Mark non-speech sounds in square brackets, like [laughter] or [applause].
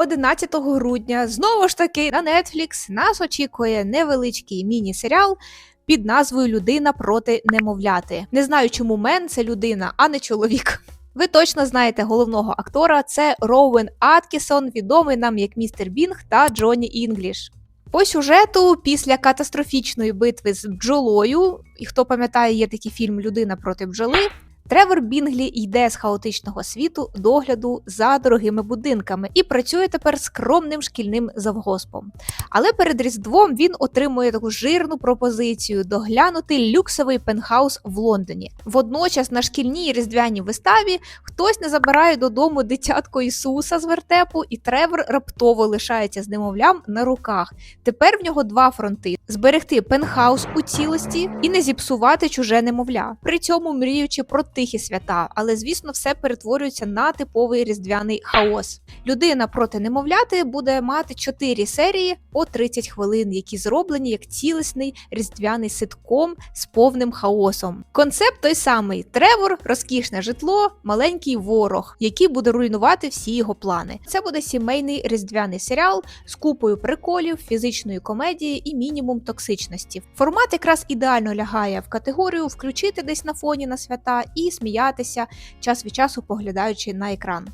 11 грудня знову ж таки на Netflix нас очікує невеличкий міні-серіал під назвою Людина проти немовляти. Не знаю, чому мен це людина, а не чоловік. [laughs] Ви точно знаєте головного актора. Це Роуен Аткісон, відомий нам як містер Бінг та Джонні Інгліш. По сюжету, після катастрофічної битви з бджолою, і хто пам'ятає, є такий фільм Людина проти бджоли. Тревор Бінглі йде з хаотичного світу догляду за дорогими будинками і працює тепер скромним шкільним завгоспом. Але перед Різдвом він отримує таку жирну пропозицію доглянути люксовий пентхаус в Лондоні. Водночас на шкільній різдвяній виставі хтось не забирає додому дитятко Ісуса з вертепу, і Тревор раптово лишається з немовлям на руках. Тепер в нього два фронти: зберегти пентхаус у цілості і не зіпсувати чуже немовля. При цьому мріючи про тихі свята, але звісно, все перетворюється на типовий різдвяний хаос. Людина проти немовляти буде мати 4 серії по 30 хвилин, які зроблені як цілісний різдвяний ситком з повним хаосом. Концепт той самий: Тревор, розкішне житло, маленький ворог, який буде руйнувати всі його плани. Це буде сімейний різдвяний серіал з купою приколів, фізичної комедії і мінімум токсичності. Формат якраз ідеально лягає в категорію включити десь на фоні на свята сміятися час від часу поглядаючи на екран.